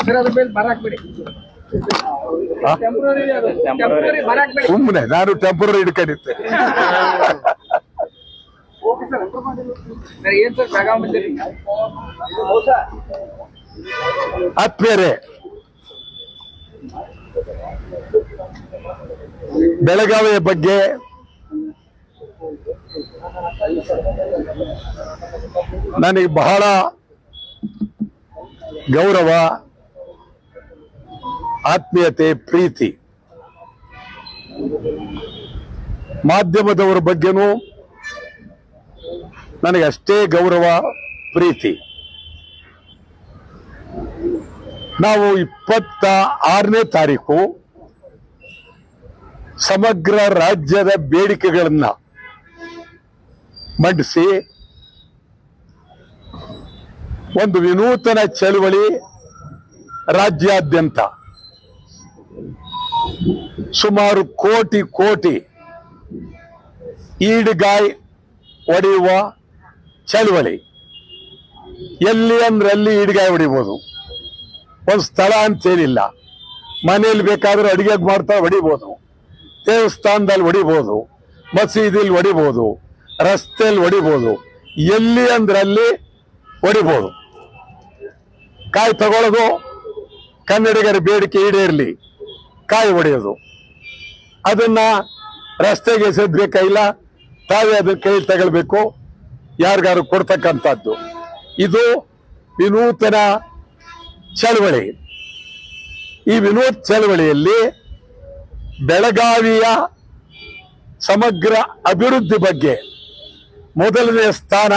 Sir ಅದ್ರ ಮೇಲೆ ಬರಾಕ್ ಬಿಡಿ ಟೆಂಪ್ರರಿ ಅದು. ಟೆಂಪ್ರರಿ ಸುಮ್ಮನೆ ನಾನು ಟೆಂಪರರಿ ಹಿಡ್ಕೊಂಡಿದ್ದೆ. ಏನ್ ಸರ್ ಬಂದಿರಿ ಆತ್ಮೀಯರೇ ಬೆಳಗಾವಿಯ ಬಗ್ಗೆ ನನಗೆ ಬಹಳ ಗೌರವ ಆತ್ಮೀಯತೆ ಪ್ರೀತಿ. ಮಾಧ್ಯಮದವರ ಬಗ್ಗೆನೂ ನನಗೆ ಅಷ್ಟೇ ಗೌರವ ಪ್ರೀತಿ. ನಾವು ಇಪ್ಪತ್ತ ಆರನೇ ತಾರೀಕು ಸಮಗ್ರ ರಾಜ್ಯದ ಬೇಡಿಕೆಗಳನ್ನ ಮಂಡಿಸಿ ಒಂದು ವಿನೂತನ ಚಳುವಳಿ ರಾಜ್ಯಾದ್ಯಂತ ಸುಮಾರು ಕೋಟಿ ಕೋಟಿ ಈಡ್ಗಾಯ್ ಒಡೆಯುವ ಚಳುವಳಿ. ಎಲ್ಲಿ ಅಂದ್ರಲ್ಲಿ ಈಡ್ಗಾಯ್ ಹೊಡಿಬೋದು ಒಂದು ಸ್ಥಳ ಅಂತೇನಿಲ್ಲ ಮನೆಯಲ್ಲಿ ಬೇಕಾದ್ರೆ ಅಡಿಗೆ ಮಾಡ್ತಾ ಹೊಡಿಬೋದು. ದೇವಸ್ಥಾನದಲ್ಲಿ ಹೊಡಿಬೋದು. ಮಸೀದಿಲಿ ಹೊಡಿಬೋದು. ರಸ್ತೆಯಲ್ಲಿ ಹೊಡಿಬೋದು. ಎಲ್ಲಿ ಅಂದ್ರಲ್ಲಿ ಹೊಡಿಬೋದು. ಕಾಯಿ ತಗೊಳ್ಳೋದು ಕನ್ನಡಿಗರ ಬೇಡಿಕೆ ಈಡೇರಲಿ. ಕಾಯಿ ಹೊಡೆಯೋದು. ಅದನ್ನ ರಸ್ತೆಗೆ ಎಸೆದ್ಬೇಕಾಗಿಲ್ಲ ತಾವೇ ಅದನ್ನ ಕೈ ತಗೊಳ್ಬೇಕು. ಯಾರಿಗಾರು ಕೊಡ್ತಕ್ಕಂಥದ್ದು. ಇದು ವಿನೂತನ ಚಳವಳಿ ಈ ವಿನೋದ್ ಚಳವಳಿಯಲ್ಲಿ ಬೆಳಗಾವಿಯ ಸಮಗ್ರ ಅಭಿವೃದ್ಧಿ ಬಗ್ಗೆ ಮೊದಲನೇ ಸ್ಥಾನ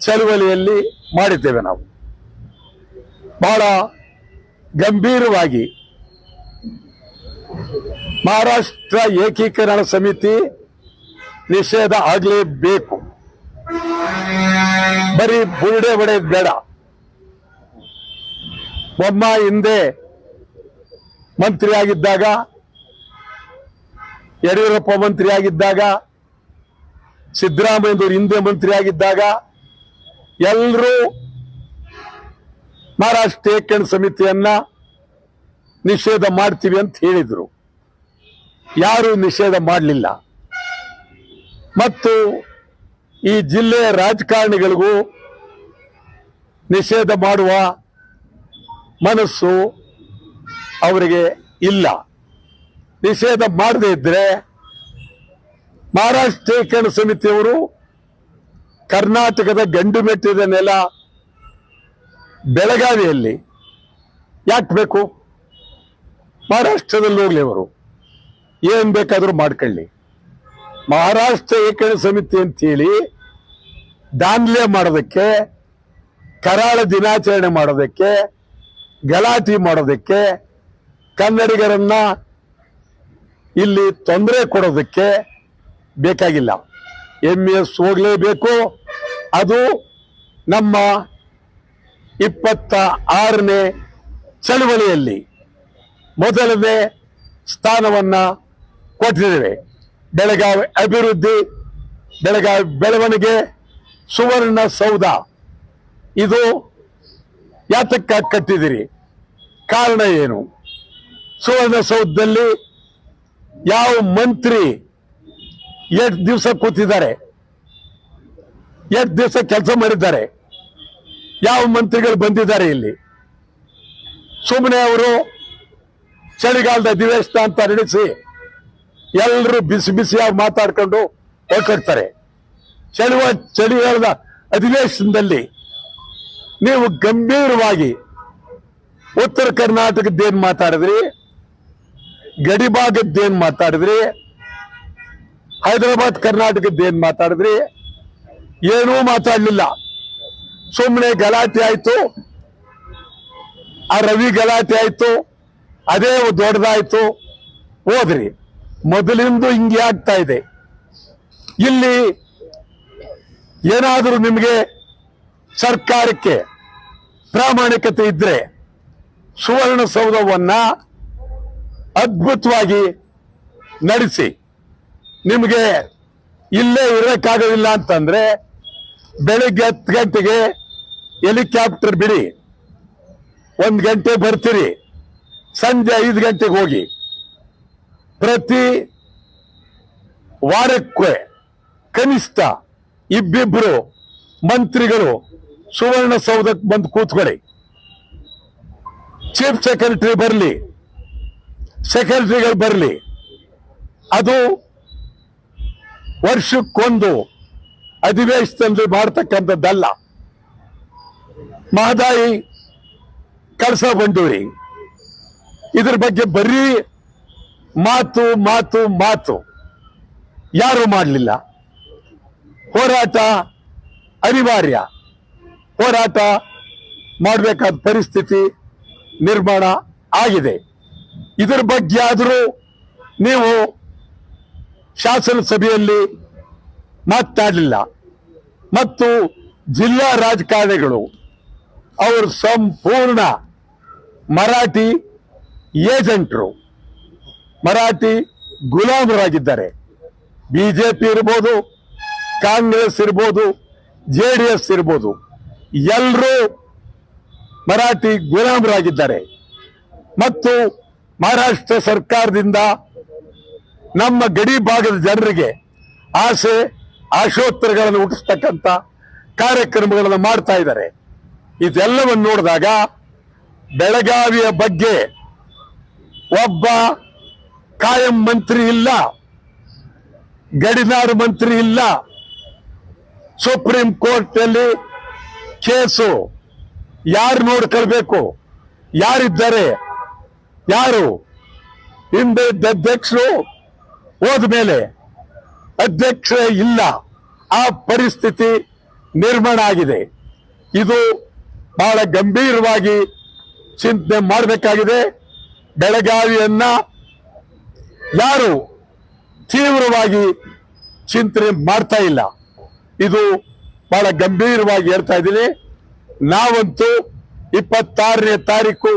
ಚಳವಳಿಯಲ್ಲಿ ಮಾಡಿದ್ದೇವೆ ನಾವು. ಬಹಳ ಗಂಭೀರವಾಗಿ ಮಹಾರಾಷ್ಟ್ರ ಏಕೀಕರಣ ಸಮಿತಿ ನಿಷೇಧ ಆಗಲೇಬೇಕು. ಬರೀ ಬುರುಡೆ ಬಡೆ ಬೇಡ. ಬೊಮ್ಮ ಹಿಂದೆ ಮಂತ್ರಿಯಾಗಿದ್ದಾಗ, ಯಡಿಯೂರಪ್ಪ ಮಂತ್ರಿಯಾಗಿದ್ದಾಗ ಆಗಿದ್ದಾಗ ಸಿದ್ದರಾಮಯ್ಯನವರು ಹಿಂದೆ ಮಂತ್ರಿಯಾಗಿದ್ದಾಗ, ಎಲ್ಲರೂ ಮಹಾರಾಷ್ಟ್ರ ಏಕಣ್ ಸಮಿತಿಯನ್ನ ನಿಷೇಧ ಮಾಡ್ತೀವಿ ಅಂತ ಹೇಳಿದರು. ಯಾರು ನಿಷೇಧ ಮಾಡಲಿಲ್ಲ. ಮತ್ತು ಈ ಜಿಲ್ಲೆಯ ರಾಜಕಾರಣಿಗಳಿಗೂ ನಿಷೇಧ ಮಾಡುವ ಮನಸ್ಸು ಅವರಿಗೆ ಇಲ್ಲ. ನಿಷೇಧ ಮಾಡದೇ ಇದ್ರೆ ಮಹಾರಾಷ್ಟ್ರ ಏಕೀಕರಣ ಸಮಿತಿಯವರು ಕರ್ನಾಟಕದ ಗಂಡು ಮೆಟ್ಟಿದ ನೆಲ ಬೆಳಗಾವಿಯಲ್ಲಿ ಯಾಕೆ ಬೇಕು? ಮಹಾರಾಷ್ಟ್ರದಲ್ಲಿ ಹೋಗ್ಲಿ ಅವರು. ಏನ್ ಬೇಕಾದರೂ ಮಾಡ್ಕೊಳ್ಳಿ. ಮಹಾರಾಷ್ಟ್ರ ಏಕರಣ ಸಮಿತಿ ಅಂತೇಳಿ ದಾಂಧ್ಲೆ ಮಾಡೋದಕ್ಕೆ, ಕರಾಳ ದಿನಾಚರಣೆ ಮಾಡೋದಕ್ಕೆ ಗಲಾಟೆ ಮಾಡೋದಕ್ಕೆ ಕನ್ನಡಿಗರನ್ನ ಇಲ್ಲಿ ತೊಂದರೆ ಕೊಡೋದಕ್ಕೆ ಬೇಕಾಗಿಲ್ಲ. ಎಂ ಎಸ್ ಹೋಗಲೇಬೇಕು. ಅದು ನಮ್ಮ ಇಪ್ಪತ್ತ ಆರನೇ ಚಳವಳಿಯಲ್ಲಿ ಮೊದಲನೇ ಸ್ಥಾನವನ್ನ ಕೊಟ್ಟಿದ್ದೇವೆ. ಬೆಳಗಾವಿ ಅಭಿವೃದ್ಧಿ, ಬೆಳಗಾವಿ ಬೆಳವಣಿಗೆ, ಸುವರ್ಣ ಸೌಧ. ಇದು ಯಾತಕ್ಕ ಕಟ್ಟಿದಿರಿ ಕಾರಣ ಏನು? ಸುವರ್ಣಸೌಧದಲ್ಲಿ ಯಾವ ಮಂತ್ರಿ ಎಷ್ಟು ದಿವಸ ಕೂತಿದ್ದಾರೆ? ಎಷ್ಟು ದಿವಸ ಕೆಲಸ ಮಾಡಿದ್ದಾರೆ? ಯಾವ ಮಂತ್ರಿಗಳು ಬಂದಿದ್ದಾರೆ ಇಲ್ಲಿ? ಸುಮ್ಮನೆ ಅವರು ಚಳಿಗಾಲದ ಅಧಿವೇಶನ ಅಂತ ನಡೆಸಿ ಎಲ್ಲರೂ ಬಿಸಿ ಬಿಸಿಯಾಗಿ ಮಾತಾಡ್ಕೊಂಡು ಹೊರಟಿರ್ತಾರೆ ಚಳಿವ ಚಳಿಗಾಲದ ಅಧಿವೇಶನದಲ್ಲಿ ನೀವು ಗಂಭೀರವಾಗಿ ಉತ್ತರ ಕರ್ನಾಟಕದ್ದೇನು ಮಾತಾಡಿದ್ರಿ? ಗಡಿ ಭಾಗದ್ದೇನ್ ಮಾತಾಡಿದ್ರಿ? ಹೈದರಾಬಾದ್ ಕರ್ನಾಟಕದ್ದೇನು ಮಾತಾಡಿದ್ರಿ? ಏನೂ ಮಾತಾಡ್ಲಿಲ್ಲ. ಸುಮ್ಮನೆ ಗಲಾಟೆ ಆಯಿತು. ಆ ರವಿ ಗಲಾಟೆ ಆಯಿತು. ಅದೇ ದೊಡ್ಡದಾಯಿತು. ಹೋದ್ರಿ. ಮೊದಲಿಂದ ಹಿಂಗೆ ಆಗ್ತಾ ಇದೆ. ಇಲ್ಲಿ ಏನಾದರೂ ನಿಮಗೆ ಸರ್ಕಾರಕ್ಕೆ ಪ್ರಾಮಾಣಿಕತೆ ಇದ್ರೆ ಸುವರ್ಣಸೌಧವನ್ನ ಅದ್ಭುತವಾಗಿ ನಡೆಸಿ. ನಿಮಗೆ ಇಲ್ಲೇ ಇರಕ್ಕಾಗೋದಿಲ್ಲ ಅಂತಂದ್ರೆ ಬೆಳಿಗ್ಗೆ ಹತ್ತು ಗಂಟೆಗೆ ಹೆಲಿಕಾಪ್ಟರ್ ಬಿಡಿ. ಒಂದು ಗಂಟೆ ಬರ್ತೀರಿ. ಸಂಜೆ ಐದು ಗಂಟೆಗೆ ಹೋಗಿ. ಪ್ರತಿ ವಾರಕ್ಕೆ ಕನಿಷ್ಠ ಇಬ್ಬಿಬ್ಬರು ಮಂತ್ರಿಗಳು ಸುವರ್ಣಸೌಧಕ್ಕೆ ಬಂದು ಕೂತ್ಕೊಳ್ಳಿ. ಚೀಫ್ ಸೆಕ್ರೆಟರಿ ಬರಲಿ. ಸೆಕ್ರೆಟರಿಗಳು ಬರಲಿ. ಅದು ವರ್ಷಕ್ಕೊಂದು ಅಧಿವೇಶನದಲ್ಲಿ ಮಾಡ್ತಕ್ಕಂಥದ್ದಲ್ಲ. ಮಹದಾಯಿ ಕಳಸ ಬಂಡೂರಿ. ಇದ್ರ ಬಗ್ಗೆ ಬರೀ ಮಾತು ಮಾತು ಮಾತು. ಯಾರು ಮಾಡಲಿಲ್ಲ. ಹೋರಾಟ ಅನಿವಾರ್ಯ. ಹೋರಾಟ ಮಾಡಬೇಕಾದ ಪರಿಸ್ಥಿತಿ ನಿರ್ಮಾಣ ಆಗಿದೆ. ಇದರ ಬಗ್ಗೆ ಆದರೂ ನೀವು ಶಾಸನ ಸಭೆಯಲ್ಲಿ ಮಾತನಾಡಲಿಲ್ಲ ಮತ್ತು ಜಿಲ್ಲಾ ರಾಜಕಾರಣಿಗಳು ಅವರು ಸಂಪೂರ್ಣ ಮರಾಠಿ ಏಜೆಂಟರು, ಮರಾಠಿ ಗುಲಾಮರಾಗಿದ್ದಾರೆ. ಬಿಜೆಪಿ ಇರ್ಬೋದು, ಕಾಂಗ್ರೆಸ್ ಇರ್ಬೋದು, ಜೆ ಡಿ ಎಸ್ ಇರ್ಬೋದು. ಎಲ್ಲರೂ ಮರಾಠಿ ಗುಲಾಮರಾಗಿದ್ದಾರೆ. ಮತ್ತು ಮಹಾರಾಷ್ಟ್ರ ಸರ್ಕಾರದಿಂದ ನಮ್ಮ ಗಡಿ ಭಾಗದ ಜನರಿಗೆ ಆಸೆ, ಆಶೋತ್ತರಗಳನ್ನು ಹುಟ್ಟಿಸ್ತಕ್ಕಂಥ ಕಾರ್ಯಕ್ರಮಗಳನ್ನು ಮಾಡ್ತಾ ಇದ್ದಾರೆ. ಇದೆಲ್ಲವನ್ನು ನೋಡಿದಾಗ ಬೆಳಗಾವಿಯ ಬಗ್ಗೆ ಒಬ್ಬ ಕಾಯಂ ಮಂತ್ರಿ ಇಲ್ಲ, ಗಡಿನಾರು ಮಂತ್ರಿ ಇಲ್ಲ. ಸುಪ್ರೀಂ ಕೋರ್ಟ್ ಅಲ್ಲಿ ಕೇಸು ಯಾರು ನೋಡ್ಕೊಳ್ಬೇಕು ಯಾರಿದ್ದಾರೆ? ಯಾರು? ಹಿಂದೆ ಇದ್ದ ಅಧ್ಯಕ್ಷರು ಹೋದ್ಮೇಲೆ ಅಧ್ಯಕ್ಷರೇ ಇಲ್ಲ. ಆ ಪರಿಸ್ಥಿತಿ ನಿರ್ಮಾಣ ಆಗಿದೆ. ಇದು ಬಹಳ ಗಂಭೀರವಾಗಿ ಚಿಂತನೆ ಮಾಡಬೇಕಾಗಿದೆ. ಬೆಳಗಾವಿಯನ್ನ ಯಾರು ತೀವ್ರವಾಗಿ ಚಿಂತನೆ ಮಾಡ್ತಾ ಇಲ್ಲ. ಇದು ಬಹಳ ಗಂಭೀರವಾಗಿ ಹೇಳ್ತಾ ಇದ್ದೀನಿ. ನಾವಂತೂ ಇಪ್ಪತ್ತಾರನೇ ತಾರೀಕು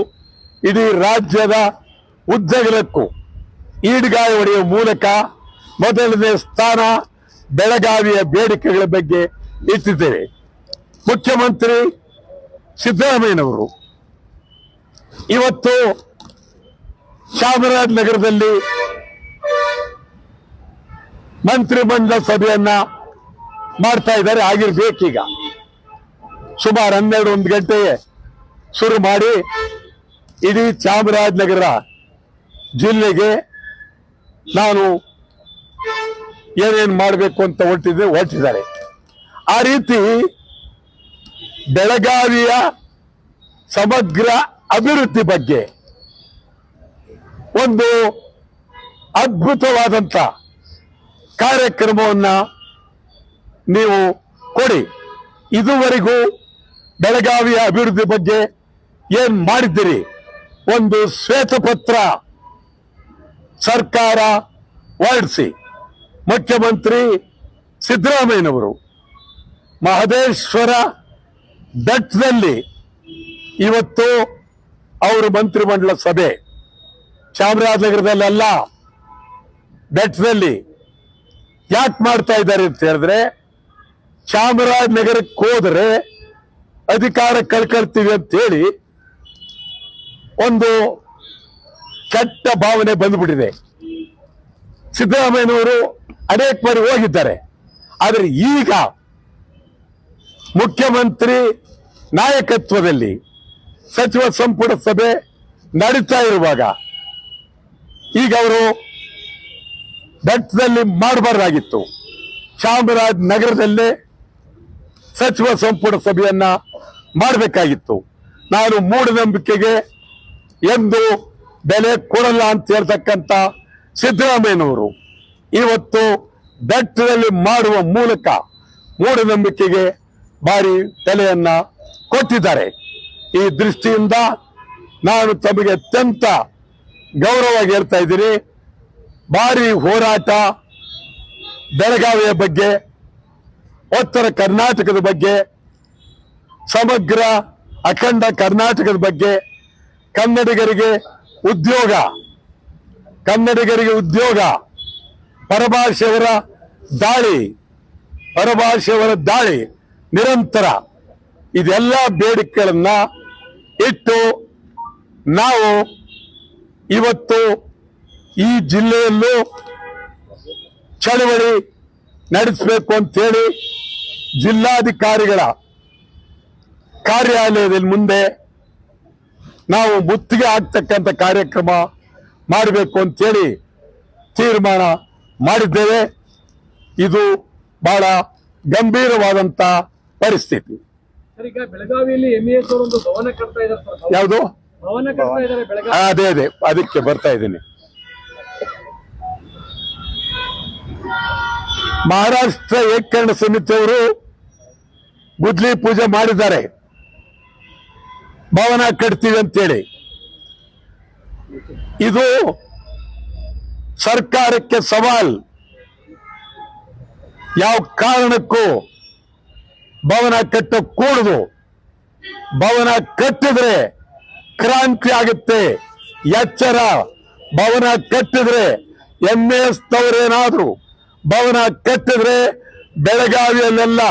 ಇಡೀ ರಾಜ್ಯದ ಉದ್ದಗಲಕ್ಕೂ ಈಡ್ಗಾಯ ಹೊಡೆಯುವ ಮೂಲಕ ಮೊದಲನೇ ಸ್ಥಾನ ಬೆಳಗಾವಿಯ ಬೇಡಿಕೆಗಳ ಬಗ್ಗೆ ಇಟ್ಟಿದ್ದೇವೆ ಮುಖ್ಯಮಂತ್ರಿ ಸಿದ್ದರಾಮಯ್ಯನವರು ಇವತ್ತು ಚಾಮರಾಜನಗರದಲ್ಲಿ ಮಂತ್ರಿಮಂಡಲ ಸಭೆಯನ್ನ ಮಾಡ್ತಾ ಇದ್ದಾರೆ, ಆಗಿರ್ಬೇಕೀಗ. ಸುಮಾರು ಹನ್ನೆರಡು ಒಂದು ಗಂಟೆಗೆ ಶುರು ಮಾಡಿ ಇಡೀ ಚಾಮರಾಜನಗರ ಜಿಲ್ಲೆಗೆ ನಾನು ಏನೇನು ಮಾಡಬೇಕು ಅಂತ ಹೊರಟಿದ್ದೆ ಹೊರಟಿದ್ದಾರೆ ಆ ರೀತಿ ಬೆಳಗಾವಿಯ ಸಮಗ್ರ ಅಭಿವೃದ್ಧಿ ಬಗ್ಗೆ ಒಂದು ಅದ್ಭುತವಾದಂಥ ಕಾರ್ಯಕ್ರಮವನ್ನ ನೀವು ಕೊಡಿ. ಇದುವರೆಗೂ ಬೆಳಗಾವಿಯ ಅಭಿವೃದ್ಧಿ ಬಗ್ಗೆ ಏನ್ ಮಾಡಿದ್ದೀರಿ? ಒಂದು ಶ್ವೇತಪತ್ರ ಸರ್ಕಾರ ಹೊರಡಿಸಿ. ಮುಖ್ಯಮಂತ್ರಿ ಸಿದ್ದರಾಮಯ್ಯನವರು ಮಹದೇಶ್ವರ ಬೆಟ್ಟದಲ್ಲಿ ಇವತ್ತು ಅವರು ಮಂತ್ರಿಮಂಡಲ ಸಭೆ. ಚಾಮರಾಜನಗರದಲ್ಲೆಲ್ಲ ಬೆಟ್ಟದಲ್ಲಿ ಯಾಕೆ ಮಾಡ್ತಾ ಇದ್ದಾರೆ ಅಂತ ಹೇಳಿದ್ರೆ ಚಾಮರಾಜನಗರಕ್ಕೆ ಹೋದರೆ ಅಧಿಕಾರ ಕಳ್ಕೊಳ್ತೀವಿ ಅಂತ ಹೇಳಿ ಒಂದು ಕೆಟ್ಟ ಭಾವನೆ ಬಂದ್ಬಿಟ್ಟಿದೆ. ಸಿದ್ದರಾಮಯ್ಯನವರು ಅನೇಕ ಬಾರಿ ಹೋಗಿದ್ದಾರೆ. ಆದರೆ ಈಗ ಮುಖ್ಯಮಂತ್ರಿ ನಾಯಕತ್ವದಲ್ಲಿ ಸಚಿವ ಸಂಪುಟ ಸಭೆ ನಡೀತಾ ಇರುವಾಗ ಈಗ ಅವರು ಬೆಟ್ಟದಲ್ಲಿ ಮಾಡಬಾರ್ದಾಗಿತ್ತು. ಚಾಮರಾಜನಗರದಲ್ಲೇ ಸಚಿವ ಸಂಪುಟ ಸಭೆಯನ್ನ ಮಾಡಬೇಕಾಗಿತ್ತು. ನಾನು ಮೂಢನಂಬಿಕೆಗೆ ಎಂದು ಬೆಲೆ ಕೊಡಲ್ಲ ಅಂತ ಹೇಳ್ತಕ್ಕಂಥ ಸಿದ್ದರಾಮಯ್ಯನವರು ಇವತ್ತು ಬೆಟ್ಟದಲ್ಲಿ ಮಾಡುವ ಮೂಲಕ ಮೂಢನಂಬಿಕೆಗೆ ಭಾರಿ ತಲೆಯನ್ನ ಕೊಟ್ಟಿದ್ದಾರೆ. ಈ ದೃಷ್ಟಿಯಿಂದ ನಾನು ತಮಗೆ ಅತ್ಯಂತ ಗೌರವವಾಗಿ ಹೇಳ್ತಾ ಇದ್ದೀನಿ, ಭಾರಿ ಹೋರಾಟ ಬೆಳಗಾವಿಯ ಬಗ್ಗೆ ಉತ್ತರ ಕರ್ನಾಟಕದ ಬಗ್ಗೆ, ಸಮಗ್ರ, ಅಖಂಡ ಕರ್ನಾಟಕದ ಬಗ್ಗೆ ಕನ್ನಡಿಗರಿಗೆ ಉದ್ಯೋಗ ಕನ್ನಡಿಗರಿಗೆ ಉದ್ಯೋಗ ಪರಭಾಷೆಯವರ ದಾಳಿ ಪರಭಾಷೆಯವರ ದಾಳಿ ನಿರಂತರ. ಇದೆಲ್ಲ ಬೇಡಿಕೆಗಳನ್ನ ಇಟ್ಟು ನಾವು ಇವತ್ತು ಈ ಜಿಲ್ಲೆಯಲ್ಲೂ ಚಳವಳಿ ನಡೆಸಬೇಕು ಅಂತೇಳಿ ಜಿಲ್ಲಾಧಿಕಾರಿಗಳ ಕಾರ್ಯಾಲಯದಲ್ಲಿ ಮುಂದೆ ನಾವು ಮುತ್ತಿಗೆ ಆಗ್ತಕ್ಕಂಥ ಕಾರ್ಯಕ್ರಮ ಮಾಡಬೇಕು ಅಂತೇಳಿ ತೀರ್ಮಾನ ಮಾಡಿದ್ದೇವೆ. ಇದು ಬಹಳ ಗಂಭೀರವಾದಂತ ಪರಿಸ್ಥಿತಿ. ಬೆಳಗಾವಿಯಲ್ಲಿ ಸರ್. ಯಾವುದು? ಅದೇ ಅದೇ. ಅದಕ್ಕೆ ಬರ್ತಾ ಇದ್ದೀನಿ. ಮಹಾರಾಷ್ಟ್ರ ಏಕರಣ ಸಮಿತಿಯವರು ಗುದ್ಲಿ ಪೂಜೆ ಮಾಡಿದ್ದಾರೆ. ಭವನ ಕಟ್ತೀವಿ ಅಂತೇಳಿ. ಇದು ಸರ್ಕಾರಕ್ಕೆ ಸವಾಲ್. ಯಾವ ಕಾರಣಕ್ಕೂ ಭವನ ಕಟ್ಟ ಕೂಡುದು. ಭವನ ಕಟ್ಟಿದ್ರೆ ಕ್ರಾಂತಿ ಆಗುತ್ತೆ. ಎಚ್ಚರ. ಭವನ ಕಟ್ಟಿದ್ರೆ ಎಂ ಎಸ್ ತವರೇನಾದ್ರು. ಭವನ ಕಟ್ಟಿದ್ರೆ ಬೆಳಗಾವಿಯಲ್ಲೆಲ್ಲ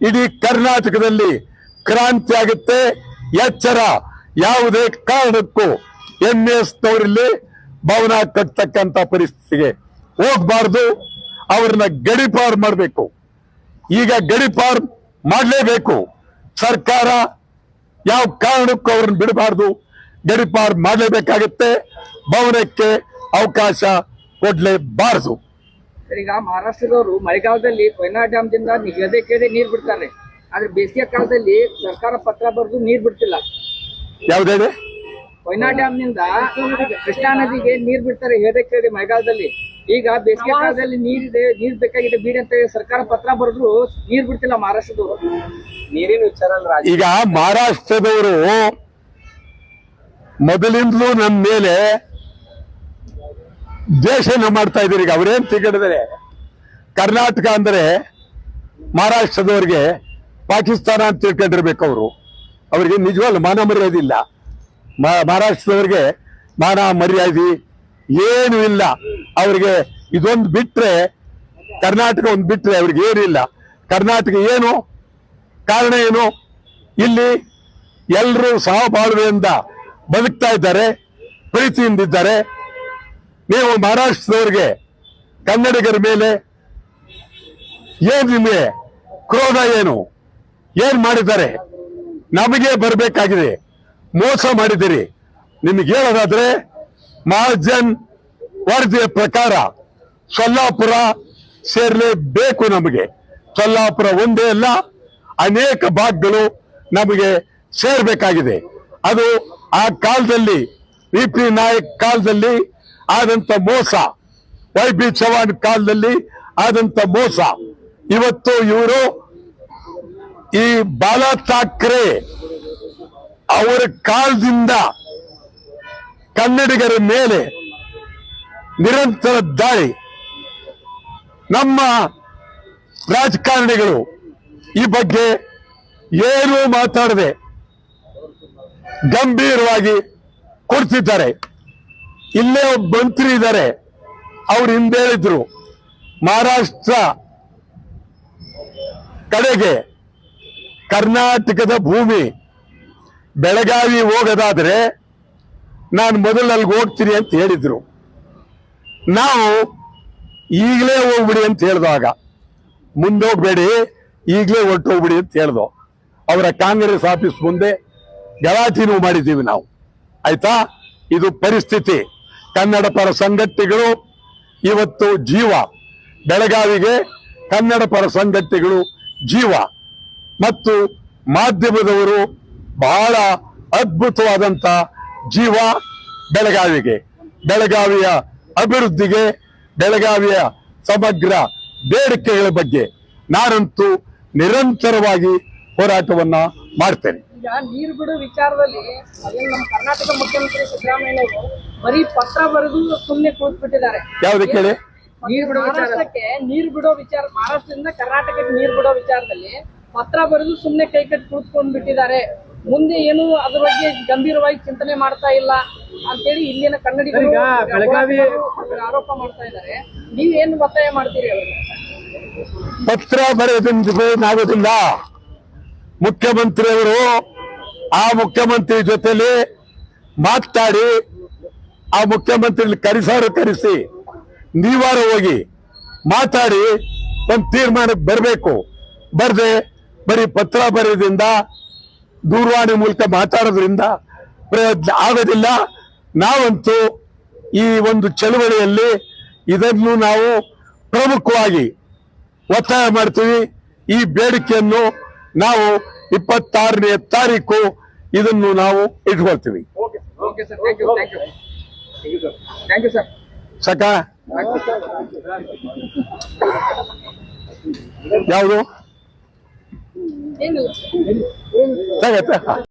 ಇಡೀ ಕರ್ನಾಟಕದಲ್ಲಿ ಕ್ರಾಂತಿ ಆಗುತ್ತೆ. ಎಚ್ಚರ ಯಾವುದೇ ಕಾರಣಕ್ಕೂ ಎಂ ಎಸ್ ತವರಲ್ಲಿ ಭವನ ಕಟ್ಟತಕ್ಕಂತ ಪರಿಸ್ಥಿತಿಗೆ ಹೋಗ್ಬಾರ್ದು. ಅವ್ರನ್ನ ಗಡಿಪಾರ್ ಮಾಡಬೇಕು. ಈಗ ಗಡಿಪಾರ್ ಮಾಡಲೇಬೇಕು. ಸರ್ಕಾರ ಯಾವ ಕಾರಣಕ್ಕೂ ಅವ್ರನ್ನ ಬಿಡಬಾರ್ದು. ಗಡಿಪಾರ್ ಮಾಡಲೇಬೇಕಾಗುತ್ತೆ. ಭವನಕ್ಕೆ ಅವಕಾಶ ಕೊಡ್ಲೇಬಾರದು. ಸರ್ ಈಗ ಮಹಾರಾಷ್ಟ್ರದವರು ಮಳೆಗಾಲದಲ್ಲಿ ಕೊಯ್ನಾ ಡ್ಯಾಮ್ ದಿಂದ ಎದೆ ಕೇದೆ ನೀರ್ ಬಿಡ್ತಾರೆ. ಆದ್ರೆ ಬೇಸಿಗೆ ಕಾಲದಲ್ಲಿ ಸರ್ಕಾರ ಪತ್ರ ಬರೆದು ನೀರ್ ಬಿಡ್ತಿಲ್ಲ. ಯಾವ್ದೇಳಿ ಕೊಯ್ನಾ ಡ್ಯಾಮ್ನಿಂದ ಕೃಷ್ಣಾ ನದಿಗೆ ನೀರ್ ಬಿಡ್ತಾರೆ ಎದೆ ಕೇಳಿ ಮಳೆಗಾಲದಲ್ಲಿ. ಈಗ ಬೇಸಿಗೆ ಕಾಲದಲ್ಲಿ ನೀರಿದೆ ನೀರ್ ಬೇಕಾಗಿದೆ ಬೀಡಿ ಅಂತ ಹೇಳಿ ಸರ್ಕಾರ ಪತ್ರ ಬರೆದ್ರು ನೀರ್ ಬಿಡ್ತಿಲ್ಲ ಮಹಾರಾಷ್ಟ್ರದವರು. ನೀರಿನ ವಿಚಾರ ಅಲ್ಲ ರಾಜ ಈಗ ಮಹಾರಾಷ್ಟ್ರದವರು ಮೊದಲಿಂದಲೂ ನಮ್ಮ ಮೇಲೆ ದ್ವೇಷನ ಮಾಡ್ತಾ ಇದ್ದೀರಿ ಈಗ? ಅವ್ರೇನ್ ತಿಳ್ಕೊಂಡಿದ್ದಾರೆ? ಕರ್ನಾಟಕ ಅಂದ್ರೆ ಮಹಾರಾಷ್ಟ್ರದವ್ರಿಗೆ ಪಾಕಿಸ್ತಾನ ಅಂತ ತಿಳ್ಕೊಂಡಿರ್ಬೇಕು ಅವರು. ಅವರಿಗೆ ನಿಜವಲ್ಲ ಮಾನ ಮರ್ಯಾದೆ ಇಲ್ಲ ಮ- ಮಹಾರಾಷ್ಟ್ರದವ್ರಿಗೆ ಮಾನ ಮರ್ಯಾದೆ ಏನು ಇಲ್ಲ. ಅವರಿಗೆ ಇದೊಂದು ಬಿಟ್ರೆ, ಕರ್ನಾಟಕ ಒಂದು ಬಿಟ್ರೆ ಅವ್ರಿಗೆ ಏನಿಲ್ಲ ಕರ್ನಾಟಕ ಏನು? ಕಾರಣ ಏನು? ಇಲ್ಲಿ ಎಲ್ಲರೂ ಸಹಬಾಳ್ವೆಯಿಂದ ಬದುಕ್ತಾ ಇದ್ದಾರೆ, ಪ್ರೀತಿಯಿಂದಿದ್ದಾರೆ. ನೀವು ಮಹಾರಾಷ್ಟ್ರದವ್ರಿಗೆ ಕನ್ನಡಿಗರ ಮೇಲೆ ಏನ್ ನಿಮಗೆ ಕ್ರೋಧ ಏನು? ಏನ್ ಮಾಡಿದ್ದಾರೆ? ನಮಗೆ ಬರಬೇಕಾಗಿದೆ. ಮೋಸ ಮಾಡಿದ್ದೀರಿ. ನಿಮಗೆ ಹೇಳೋದಾದ್ರೆ, ಮಹಾಜನ್ ವರದಿಯ ಪ್ರಕಾರ ಸೊಲ್ಲಾಪುರ ಸೇರ್ಲೇಬೇಕು ನಮಗೆ. ಸೊಲ್ಲಾಪುರ ಒಂದೇ ಅಲ್ಲ, ಅನೇಕ ಭಾಗಗಳು ನಮಗೆ ಸೇರ್ಬೇಕಾಗಿದೆ. ಅದು ಆ ಕಾಲದಲ್ಲಿ, ವಿ ಪಿ ನಾಯಕ್ ಕಾಲದಲ್ಲಿ ಆದಂತ ಮೋಸ. ವೈ ಬಿ ಚವಾಣ್ ಕಾಲದಲ್ಲಿ ಆದಂತ ಮೋಸ. ಇವತ್ತು ಇವರು ಈ ಬಾಲಾ ಠಾಕ್ರೆ ಅವರ ಕಾಲದಿಂದ ಕನ್ನಡಿಗರ ಮೇಲೆ ನಿರಂತರ ದಾಳಿ. ನಮ್ಮ ರಾಜಕಾರಣಿಗಳು ಈ ಬಗ್ಗೆ ಏನೂ ಮಾತಾಡದೆ ಗಂಭೀರವಾಗಿ ಕೊಡ್ತಿದ್ದಾರೆ ಇಲ್ಲೇ ಒಬ್ಬ ಮಂತ್ರಿ ಇದ್ದಾರೆ ಅವ್ರು ಹಿಂದೇಳಿದ್ರು ಮಹಾರಾಷ್ಟ್ರ ಕಡೆಗೆ ಕರ್ನಾಟಕದ ಭೂಮಿ ಬೆಳಗಾವಿ ಹೋಗೋದಾದ್ರೆ ನಾನು ಮೊದಲು ಅಲ್ಲಿಗೆ ಹೋಗ್ತೀನಿ ಅಂತ ಹೇಳಿದ್ರು. ನಾವು ಈಗಲೇ ಹೋಗ್ಬಿಡಿ ಅಂತ ಹೇಳ್ದಾಗ ಮುಂದೋಗ್ಬೇಡಿ ಈಗಲೇ ಹೊರಟೋಗ್ಬಿಡಿ ಅಂತ ಹೇಳ್ದೋ. ಅವರ ಕಾಂಗ್ರೆಸ್ ಆಫೀಸ್ ಮುಂದೆ ಗಲಾಟೆನೂ ಮಾಡಿದ್ದೀವಿ ನಾವು. ಆಯ್ತಾ? ಇದು ಪರಿಸ್ಥಿತಿ. ಕನ್ನಡ ಪರ ಸಂಘಟನೆಗಳು ಇವತ್ತು ಜೀವ. ಬೆಳಗಾವಿಗೆ ಕನ್ನಡ ಪರ ಸಂಘಟನೆಗಳು ಜೀವ. ಮತ್ತು ಮಾಧ್ಯಮದವರು ಬಹಳ ಅದ್ಭುತವಾದಂತ ಜೀವ ಬೆಳಗಾವಿಗೆ. ಬೆಳಗಾವಿಯ ಅಭಿವೃದ್ಧಿಗೆ, ಬೆಳಗಾವಿಯ ಸಮಗ್ರ ಬೇಡಿಕೆಗಳ ಬಗ್ಗೆ ನಾನಂತೂ ನಿರಂತರವಾಗಿ ಹೋರಾಟವನ್ನ ಮಾಡ್ತೇನೆ. ನೀರು ಬಿಡು ವಿಚಾರದಲ್ಲಿ ಕರ್ನಾಟಕ ಮುಖ್ಯಮಂತ್ರಿ ಸಿದ್ದರಾಮಯ್ಯ ಬರೀ ಪತ್ರ ಬರೆದು ಸುಮ್ಮನೆ ಕೂತ್ಬಿಟ್ಟಿದ್ದಾರೆ. ಯಾವ್ದಕ್ಕೆ ಹೇಳಿ ನೀರ್ ಬಿಡೋ ಮಹಾರಾಷ್ಟ್ರಕ್ಕೆ ನೀರ್ ಬಿಡೋ ವಿಚಾರ ಮಹಾರಾಷ್ಟ್ರದಿಂದ ಕರ್ನಾಟಕಕ್ಕೆ ನೀರ್ ಬಿಡೋ ವಿಚಾರದಲ್ಲಿ ಪತ್ರ ಬರೆದು ಸುಮ್ಮನೆ ಕೈ ಕಟ್ಟಿ ಕೂತ್ಕೊಂಡ್ ಬಿಟ್ಟಿದ್ದಾರೆ. ಮುಂದೆ ಏನು ಅದ್ರ ಬಗ್ಗೆ ಗಂಭೀರವಾಗಿ ಚಿಂತನೆ ಮಾಡ್ತಾ ಇಲ್ಲ ಅಂತೇಳಿ ಇಲ್ಲಿನ ಕನ್ನಡಿಗರು ಬೆಳಗಾವಿ- ಆರೋಪ ಮಾಡ್ತಾ ಇದ್ದಾರೆ. ನೀವ್ ಏನು ಒತ್ತಾಯ ಮಾಡ್ತೀರಿ ಅವ್ರಿಗೆ ಪತ್ರ ಬರೆಯೋದ್ರಿಂದ ಮುಖ್ಯಮಂತ್ರಿಯವರು ಆ ಮುಖ್ಯಮಂತ್ರಿ ಜೊತೆಲಿ ಮಾತಾಡಿ ಆ ಮುಖ್ಯಮಂತ್ರಿ ಕರೆಸಾರು ಕರೆಸಿ ನೀವಾರ ಹೋಗಿ ಮಾತಾಡಿ ಒಂದು ತೀರ್ಮಾನಕ್ಕೆ ಬರಬೇಕು. ಬರದೆ ಬರೀ ಪತ್ರ ಬರೆಯೋದ್ರಿಂದ, ದೂರವಾಣಿ ಮೂಲಕ ಮಾತಾಡೋದ್ರಿಂದ ಪ್ರಯೋಜನ ಆಗೋದಿಲ್ಲ. ನಾವಂತೂ ಈ ಒಂದು ಚಳವಳಿಯಲ್ಲಿ ಇದನ್ನು ನಾವು ಪ್ರಮುಖವಾಗಿ ಒತ್ತಾಯ ಮಾಡ್ತೀವಿ. ಈ ಬೇಡಿಕೆಯನ್ನು ನಾವು ಇಪ್ಪತ್ತಾರನೇ ತಾರೀಕು ಇದನ್ನು ನಾವು ಇಟ್ಕೊಳ್ತೀವಿ. okay sir thank you thank you thank you sir ಸಕ ಯಾವುದು ಏನಿಲ್ಲ ಸಗತ್ತ